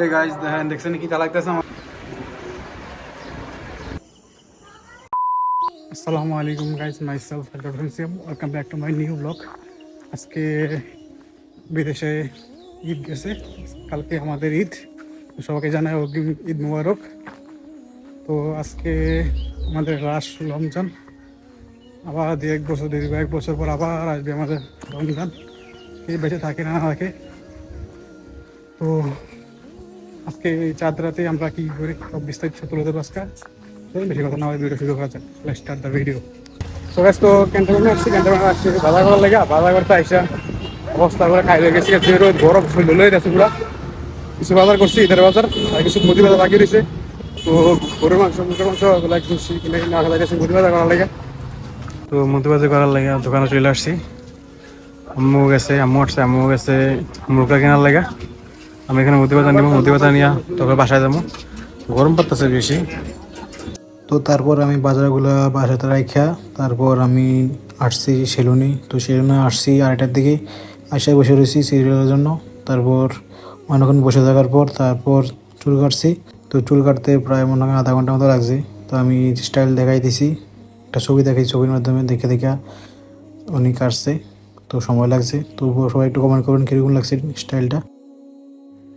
এই গাইস দেখেন দেখছেন কি চালাইতেছে আমার? আসসালামু আলাইকুম myself doctor CM welcome back to my new blog আজকে বিদেশে ঈদ গেছে, কালকে আমাদের ঈদ সবাইকে জানাই অগ্রিম ঈদ মুবারক। তো আজকে আমাদের রাস রমজান, আবার দু এক বছর দীর্ঘ এক বছর পর আবার আসবে আমাদের রমজান। এই বেঁচে থাকে না থাকে। তো আজকে এই চাঁদ রাতে আমরা কি করি? সব বিস্তারিত তুলে দেবো আজকে। বেশি কথা না হয় ভিডিও শুরু করা যাক। Start the video so guys তো ক্যান্টনমেন্টে আসছি ক্যান্টনমেন্টে আসছি। বাজার করার লাগে বাজার করতে আইসা অবস্থা করে খাই হয়ে গেছি। রোদ আছে পুরা। কিছু বাজার করছি ঈদের বাজার। আর কিছু মুদি বাজার বাকি রয়েছে। তো গরুর মাংস মুখের মাংস ওগুলো কিনে মুদি বাজার করার লাগে। তো মুদি বাজার করার লাগে দোকানে চলে আসছি। আম্মু গেছে, আম্মু আসছে, আম্মু গেছে মুরগা কেনার লাগে। আমি এখানে মুদি বাজার নিব মুদি বাজার নিয়ে তবে বাসায় যাব। গরম পড়তেছে বেশি। তো তারপর আমি বাজারগুলো বাসাতে রাখা তারপর আমি আসছি সেলুনি। তো সেলুনে আসছি আড়াইটার দিকে আসে বসে রয়েছি সিরিয়ালের জন্য। তারপর অনেকক্ষণ বসে থাকার পর তারপর চুল কাটছি। তো চুল কাটতে প্রায় মনে হয় আধা ঘণ্টা মতো লাগছে। তো আমি স্টাইল দেখাই দিছি। একটা ছবি দেখাই, ছবির মাধ্যমে দেখে দেখে উনি কাটছে। তো সময় লাগছে। তো সবাই একটু কমেন্ট করবেন কীরকম লাগছে স্টাইলটা।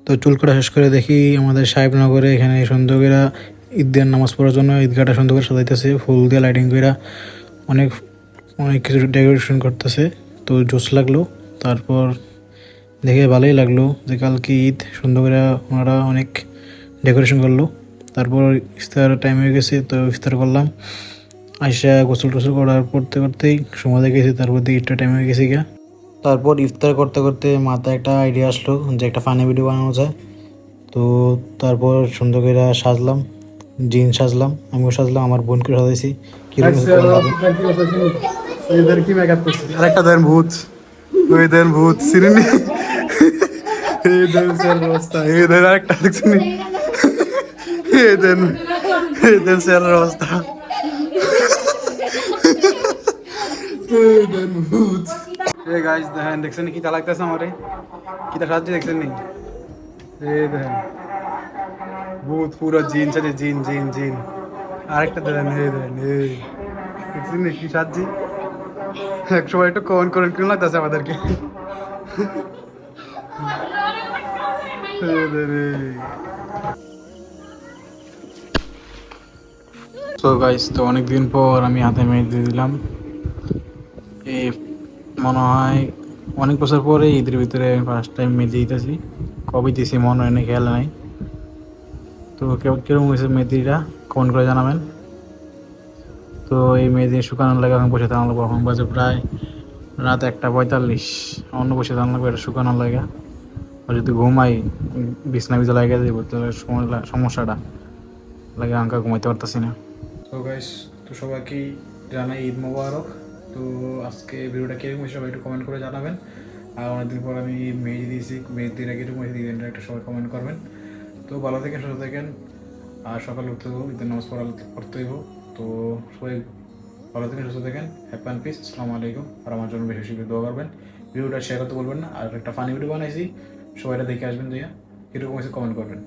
তো চুল কাটা শেষ করে দেখি আমাদের সাহেবনগরে এখানে সুন্দর করে ঈদের নামাজ পড়ার জন্য ঈদগাহটা সুন্দর করে সাজাইতেছে, ফুল দিয়ে লাইটিং করে অনেক অনেক কিছু ডেকোরেশন করতেছে। তো জোস লাগল। তারপর দেখে ভালোই লাগল যে কালকে ঈদ সুন্দর করে ওনারা অনেক ডেকোরেশন করল। তারপর ইফতার টাইম হয়ে গেছে, তো ইফতার করলাম। আইসা গোসল টোসল করার করতে করতেই সময় দেখেছি তারপর দিয়ে ঈদটা টাইম হয়ে গেছে গিয়া। তারপর ইফতার করতে করতে মাথায় একটা আইডিয়া আসলো যে একটা ফানি ভিডিও বানানো যায়। তো তারপর সুন্দর করে সাজলাম জিন সাজলাম আমিও সাজলাম আমার বোনকে সাজাইছি। এদের কি মেকআপ করছি? আরেকটা দেন ভূত। ওই দেন ভূত সিরিনি এই দেন স্যার অবস্থা। এই দেন আরেকটা দেখছেন এই দেন এই দেন স্যার অবস্থা। এই দেন ভূত। এই গাইস দেখেন, দেখছেন কি চালাইতেছে আমারে? কিটা সাহায্য দেখছেন নি? এই দেখেন, ভূত, পুরো জিন, সাথে জিন জিন জিন। আরেকটা দেখেন, এই দেখেন, এই। দেখছেন নি কি সাহায্য? এক সময় একটু কমেন্ট করেন কেমন লাগতেছে আমাদেরকে। তো গাইস তো অনেকদিন পর আমি হাতে মেয়ে দিয়ে দিলাম। এই মনে হয় অনেক বছর পরে ঈদের ভিতরে ফার্স্ট টাইম মেহেদি দিতেছি। কবে দিয়েছি মনে হয় না, খেয়াল নাই। তো কীরকম হয়েছে মেহেদিটা কমেন্ট করে জানাবেন। তো এই মেহেদি শুকানোর লাগে এখন বসে থাকা লাগবো এখন বাজে প্রায় রাত একটা পঁয়তাল্লিশ। অন্য বসে থাকা লাগবে এটা শুকানোর লাগে। আর যদি ঘুমাই, বিছনা বিছা লাগে যাব তাহলে সমস্যাটা। লাগে আঙ্কা ঘুমাইতে পারতাছি না। তো গাইস তো সবাইকে জানাই ঈদ মোবারক। তো আজকে ভিডিওটা কীরকম সবাই একটু কমেন্ট করে জানাবেন। আর অনেকদিন পর আমি মেহেদি দিয়েছি মেহেদিটা কীরকম হয়েছে ঈদের একটা সবাই কমেন্ট করবেন। তো ভালো থাকেন, সুস্থ থাকেন। আর সকালে উঠতে হব ঈদের নামাজ পড়া পড়তে হইব। তো সবাই ভালো থাকেন, সুস্থ থাকেন হ্যাপি অ্যান্ড পিস আসসালামু আলাইকুম। আর আমার জন্য বেশি বেশি দোয়া করবেন। ভিডিওটা শেয়ার করতে বলবেন না, আর একটা ফানি ভিডিও বানাইছি। সবাইটা দেখে আসবেন দিয়া কীরকম হয়েছে কমেন্ট করবেন।